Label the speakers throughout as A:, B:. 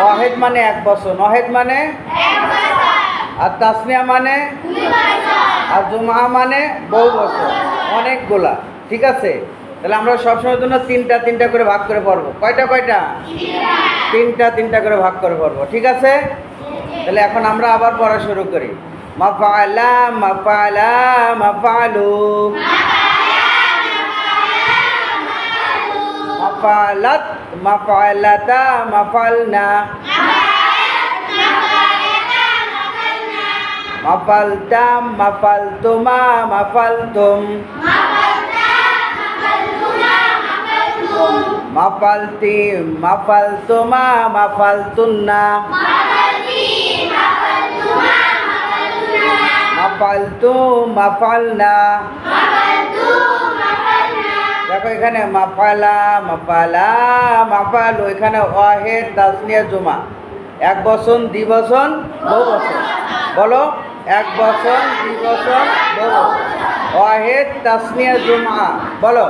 A: ওয়াহেদ মানে এক বছর। নহেদ মানে? আর তাসমিয়া মানে? আর জুমা মানে বহু বছর। অনেকগুলা। ঠিক আছে? তাহলে আমরা সবসময়ের জন্য তিনটা তিনটা করে ভাগ করে পড়ব। কয়টা কয়টা? তিনটা তিনটা করে ভাগ করে পড়ব। ঠিক আছে? তাহলে এখন আমরা আবার পড়া শুরু করি। মাফালা মাফালা মাফালু। মাফালাত মাফালাতা মাফালনা। মাফালতাম মাফালতুমা মাফালতুম। মাফালতি মাফালতুমা মাফালতুন্না। মাফালতু মাফালনা। দেখো এখানে মাফালা মাফালা, মাফালু, এখানে ওয়াহেদ তাসনিয়া জুমা। এক বছর দ্বি বছর বহু বছর বলো, এক বছর দুই বছর বহু ওয়াহেদ তাসনিয়া জুমা। বলো,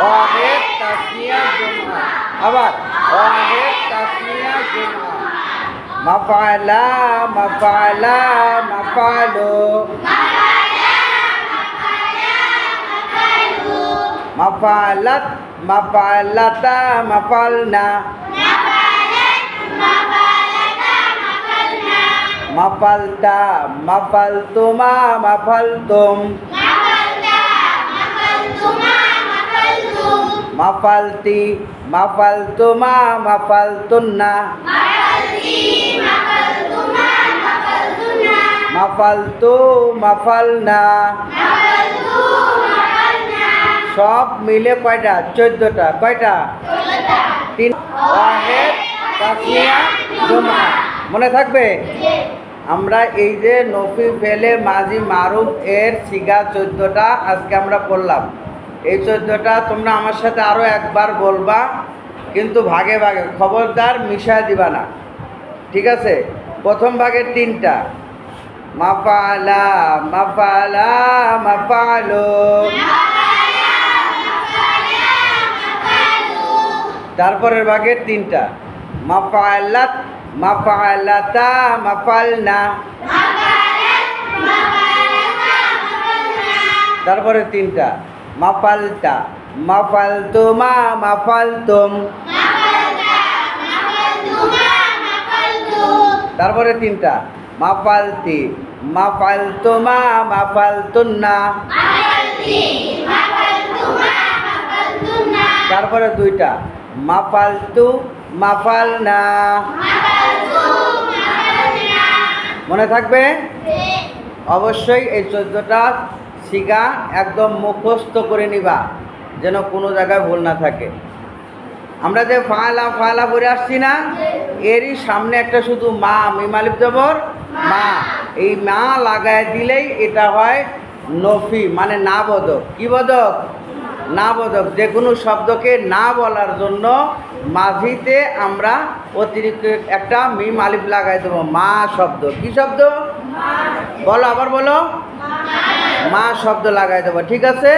A: ওয়াহেদ তাসনিয়া জুমা। আবার, ওয়াহেদ তাসনিয়া জুমা। মাফালা মাফালা, মাফালু। মাফালাত মাফালাতা মাফালনা। মাফালতা মাফালতুমা মাফালতুম। মাফালতি মাফালতুমা মাফালতুন্না। মাফালতু মাফালনা। সব মিলে কয়টা? চোদ্দটা। কয়টা? তিন মনে থাকবে? আমরা এই যে নফি ফেলে মাঝি মারুফ এর সিগা চোদ্দোটা আজকে আমরা পড়লাম। এই চোদ্দোটা তোমরা আমার সাথে আরও একবার বলবা কিন্তু ভাগে ভাগে। খবরদার মিশায় দিবা না। ঠিক আছে? প্রথম ভাগের তিনটা। মাফালা মাফালা। মাফালো। তারপরের ভাগের তিনটা। মাফালাত মাফালাতা মাফালনা। তারপরে তিনটা। মাফালতা, মাফালতুমা, মাফালতুম। তারপরে তিনটা। মাফালতি, মাফালতুমা, মাফালতুন্না। তারপরে দুইটা। মাফালতু মাফালনা। মনে থাকবে? অবশ্যই এই চোদ্দোটা সিগা একদম মুখস্থ করে নিবা যেন কোনো জায়গায় ভুল না থাকে। আমরা যে ফালা ফালা পরে আসছি না এরই সামনে একটা শুধু মা মিমালিপ জবর মা। এই মা লাগায় দিলেই এটা হয় নফি মানে না বদক কি বোধক না বোধক যে কোনো শব্দকে না বলার জন্য মাঝিতে আমরা অতিরিক্ত একটা মিম আলিফ লাগাই দেবো মা শব্দ। কি শব্দ? বলো আবার বলো। মা শব্দ লাগাই দেবো ঠিক আছে?